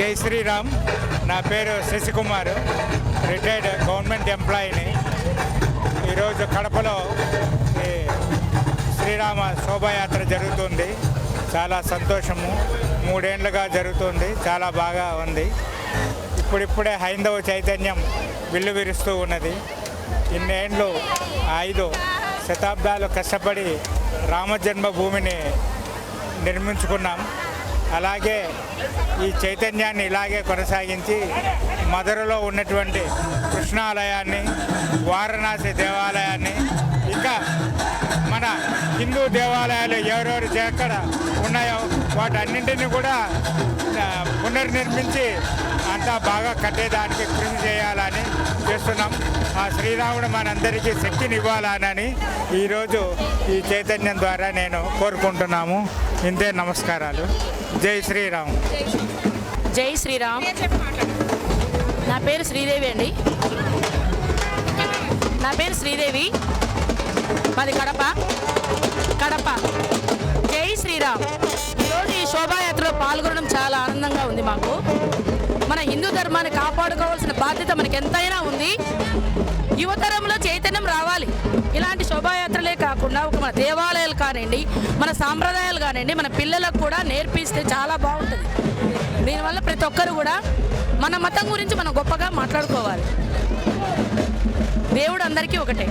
జై శ్రీరామ్. నా పేరు శశికుమార్. Retired government ఎంప్లాయీని. ఈరోజు కడపలో ఈ శ్రీరామ శోభాయాత్ర జరుగుతుంది. చాలా సంతోషము. మూడేండ్లుగా జరుగుతుంది. చాలా బాగా ఉంది. ఇప్పుడిప్పుడే హైందవ చైతన్యం విల్లు విరుస్తూ ఉన్నది. ఇన్నేండ్లు ఐదు శతాబ్దాలు కష్టపడి రామజన్మభూమిని నిర్మించుకున్నాం. అలాగే ఈ చైతన్యాన్ని ఇలాగే కొనసాగించి మధురలో ఉన్నటువంటి కృష్ణాలయాన్ని వారణాసి దేవాలయాన్ని ఇంకా మన హిందూ దేవాలయాలు ఎవరెవరు ఎక్కడ ఉన్నాయో వాటన్నింటినీ కూడా పునర్నిర్మించి అంతా బాగా కట్టేదానికి కృషి చేయాలని చేస్తున్నాం. ఆ శ్రీరాముడు మనందరికీ శక్తిని ఇవ్వాలని ఈరోజు ఈ చైతన్యం ద్వారా నేను కోరుకుంటున్నాము. ఇంతే నమస్కారాలు. జై శ్రీరామ్. జై శ్రీరామ్. నా పేరు శ్రీదేవి అండి. నా పేరు శ్రీదేవి. మాది కడప. కడప. జై శ్రీరామ్. మన హిందూ ధర్మాన్ని కాపాడుకోవాల్సిన బాధ్యత మనకి ఎంతైనా ఉంది. యువతరంలో చైతన్యం రావాలి. ఇలాంటి శోభాయాత్రలే కాకుండా ఒక మన దేవాలయాలు కానివ్వండి మన సాంప్రదాయాలు కానివ్వండి మన పిల్లలకు కూడా నేర్పిస్తే చాలా బాగుంటుంది. దీనివల్ల ప్రతి ఒక్కరు కూడా మన మతం గురించి మనం గొప్పగా మాట్లాడుకోవాలి. దేవుడు అందరికీ ఒకటే.